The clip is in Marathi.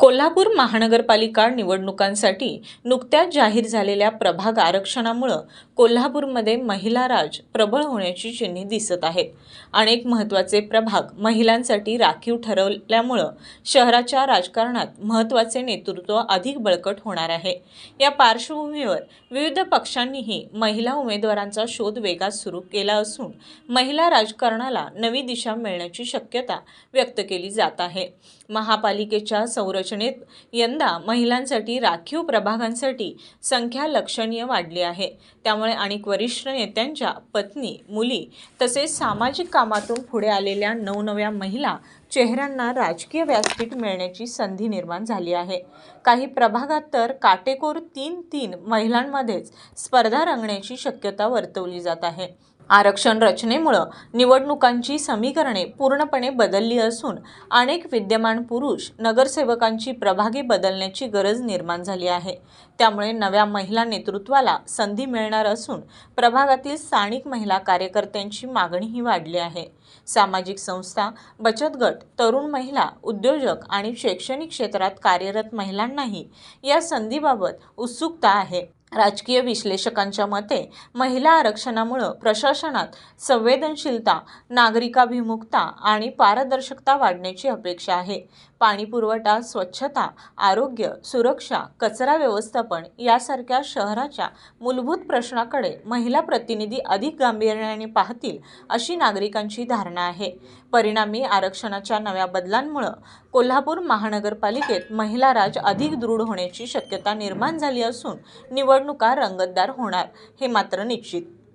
कोल्हापूर महानगरपालिका निवडणुकांसाठी नुकत्याच जाहीर झालेल्या प्रभाग आरक्षणामुळं कोल्हापूरमध्ये महिला राज प्रबळ होण्याची चिन्हे दिसत आहेत. अनेक महत्त्वाचे प्रभाग महिलांसाठी राखीव ठरवल्यामुळं शहराच्या राजकारणात महत्त्वाचे नेतृत्व अधिक बळकट होणार आहे. या पार्श्वभूमीवर विविध पक्षांनीही महिला उमेदवारांचा शोध वेगात सुरू केला असून महिला राजकारणाला नवी दिशा मिळण्याची शक्यता व्यक्त केली जात आहे. महापालिकेच्या संरचनेत यंदा महिलांसाठी राखीव प्रभागांसाठी संख्या लक्षणीय वाढली आहे. त्यामुळे अनेक वरिष्ठ नेत्यांच्या पत्नी मुली तसेच सामाजिक कामातून पुढे आलेल्या नवनव्या महिला चेहऱ्यांना राजकीय व्यासपीठ मिळण्याची संधी निर्माण झाली आहे. काही प्रभागात तर काटेकोर तीन तीन महिलांमध्येच स्पर्धा रंगण्याची शक्यता वर्तवली जात आहे. आरक्षण रचनेमुळं निवडणुकांची समीकरणे पूर्णपणे बदलली असून अनेक विद्यमान पुरुष नगरसेवकांची प्रभागी बदलण्याची गरज निर्माण झाली आहे. त्यामुळे नव्या महिला नेतृत्वाला संधी मिळणार असून प्रभागातील स्थानिक महिला कार्यकर्त्यांची मागणीही वाढली आहे. सामाजिक संस्था बचत गट तरुण महिला उद्योजक आणि शैक्षणिक क्षेत्रात कार्यरत महिलांनाही या संधीबाबत उत्सुकता आहे. राजकीय विश्लेषकांच्या मते महिला आरक्षणामुळं प्रशासनात संवेदनशीलता नागरिकाभिमुखता आणि पारदर्शकता वाढण्याची अपेक्षा आहे. पाणी पुरवठा स्वच्छता आरोग्य सुरक्षा कचरा व्यवस्थापन यासारख्या शहराच्या मूलभूत प्रश्नाकडे महिला प्रतिनिधी अधिक गांभीर्याने पाहतील अशी नागरिकांची धारणा आहे. परिणामी आरक्षणाच्या नव्या बदलांमुळं कोल्हापूर महानगरपालिकेत महिला राज अधिक दृढ होण्याची शक्यता निर्माण झाली असून निवडणुका रंगतदार होणार हे मात्र निश्चित.